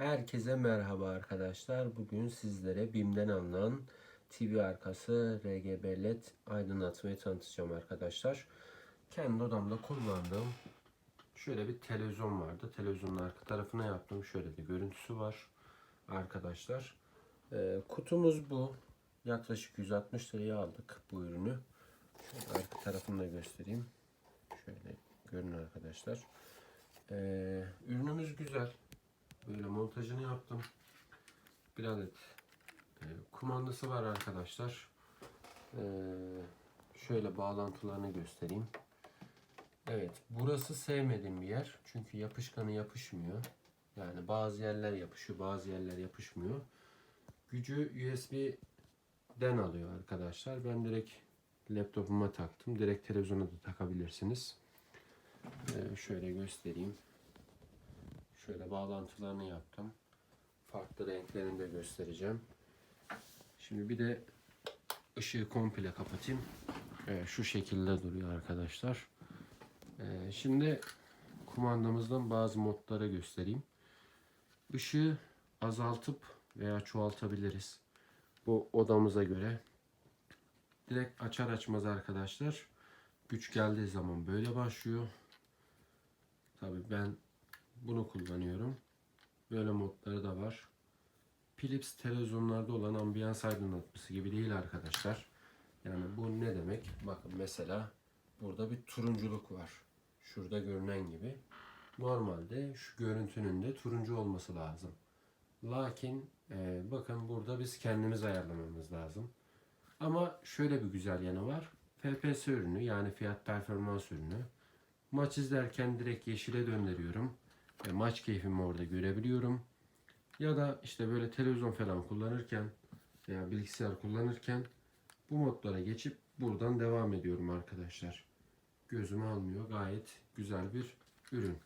Herkese merhaba arkadaşlar. Bugün sizlere BİM'den alınan TV arkası RGB LED aydınlatmayı tanıtacağım arkadaşlar. Kendi odamda kullandığım şöyle bir televizyon vardı. Televizyonun arka tarafına yaptım. Şöyle de görüntüsü var arkadaşlar. Ee, kutumuz bu. Yaklaşık 160 liraya aldık bu ürünü. Arka tarafını da göstereyim. Şöyle görün arkadaşlar. Ee, ürünümüz güzel. Böyle montajını yaptım. Bir adet e, kumandası var arkadaşlar. Ee, şöyle bağlantılarını göstereyim. Evet, burası sevmediğim bir yer. Çünkü yapışkanı yapışmıyor. Yani bazı yerler yapışıyor, bazı yerler yapışmıyor. Gücü USB'den alıyor arkadaşlar. Ben direkt laptopuma taktım. Direkt televizyona da takabilirsiniz. Ee, şöyle göstereyim. Şöyle bağlantılarını yaptım. Farklı renklerini de göstereceğim. Şimdi bir de ışığı komple kapatayım. Evet, şu şekilde duruyor arkadaşlar. Ee, şimdi kumandamızdan bazı modlara göstereyim. Işığı azaltıp veya çoğaltabiliriz. Bu odamıza göre. Direkt açar açmaz arkadaşlar. Güç geldiği zaman böyle başlıyor. Tabii ben bunu kullanıyorum. Böyle modları da var. Philips televizyonlarda olan ambiyans aydınlatması gibi değil arkadaşlar. Yani bu ne demek? Bakın mesela burada bir turunculuk var. Şurada görünen gibi. Normalde şu görüntünün de turuncu olması lazım. Lakin e, bakın burada biz kendimiz ayarlamamız lazım. Ama şöyle bir güzel yanı var. FPS ürünü yani fiyat performans ürünü. Maç izlerken direkt yeşile döndürüyorum. E, maç keyfimi orada görebiliyorum. Ya da işte böyle televizyon falan kullanırken veya bilgisayar kullanırken bu modlara geçip buradan devam ediyorum arkadaşlar. Gözümü almıyor. Gayet güzel bir ürün.